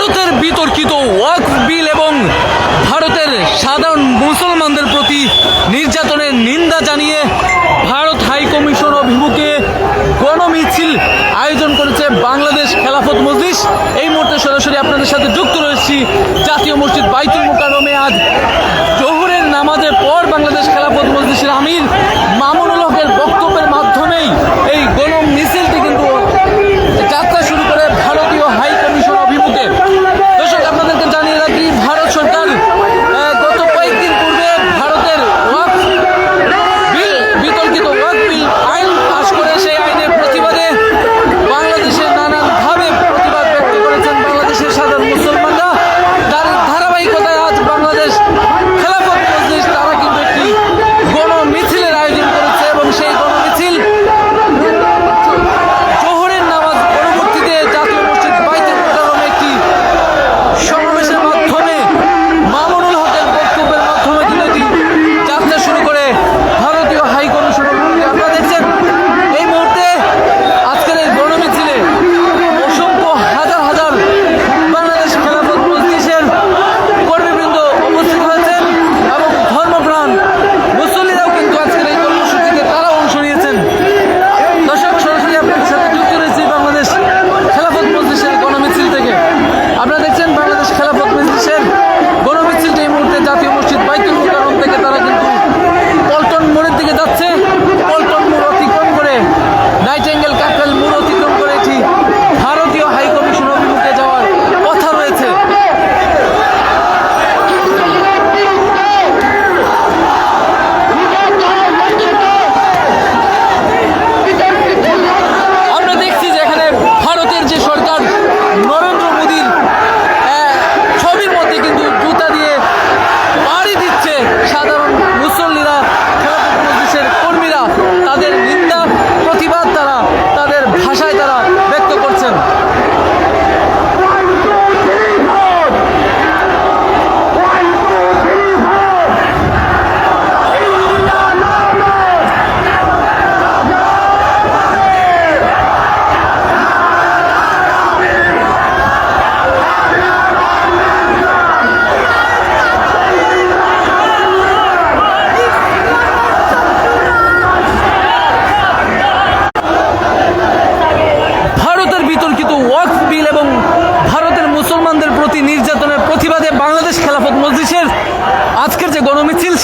ভারতের বিতর্কিত ওয়াকফ বিল এবং ভারতের সাধারণ মুসলমানদের প্রতি নির্যাতনের নিন্দা জানিয়ে ভারত হাই কমিশন অভিমুখে গণমিছিল আয়োজন করেছে বাংলাদেশ খেলাফত মজলিস। এই মুহূর্তে সরাসরি আপনাদের সাথে যুক্ত রয়েছি জাতীয় মসজিদ বাইতুল মোকারমে আজ জহুরের নামাজের পর বাংলাদেশ খেলাফত মজলিসের আমির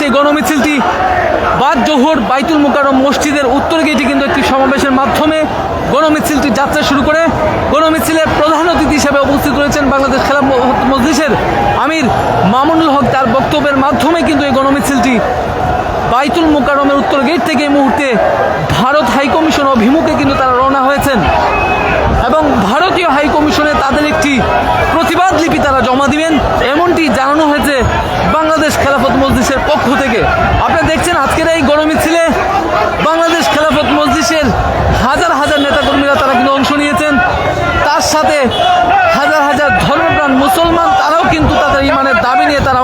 সেই গণমিছিলটি বাদ জোহর বাইতুল মুকাররম মসজিদের উত্তর গেটে কিন্তু একটি সমাবেশের মাধ্যমে গণমিছিলটি যাত্রা শুরু করে। গণমিছিলের প্রধান অতিথি হিসেবে উপস্থিত রয়েছেন বাংলাদেশ খেলাফত মজলিসের আমির মামুনুল হক। তার বক্তব্যের মাধ্যমে কিন্তু এই গণমিছিলটি বাইতুল মোকারমের উত্তর গেট থেকে এই মুহূর্তে ভারত হাইকমিশন অভিমুখে কিন্তু তারা রওনা হয়েছেন। এবং ভারতীয় হাইকমিশনে তাদের একটি প্রতিবাদ লিপি তারা জমা খেলাফত মসজিদের পক্ষ থেকে। আপনারা দেখছেন আজকের এই গরমে ছিলে বাংলাদেশ খেলাফত মসজিদের হাজার হাজার নেতাকর্মীরা তারা কিন্তু অংশ নিয়েছেন। তার সাথে হাজার হাজার ধর্মপ্রাণ মুসলমান তারাও কিন্তু তাদের ইমানের দাবি নিয়ে তারা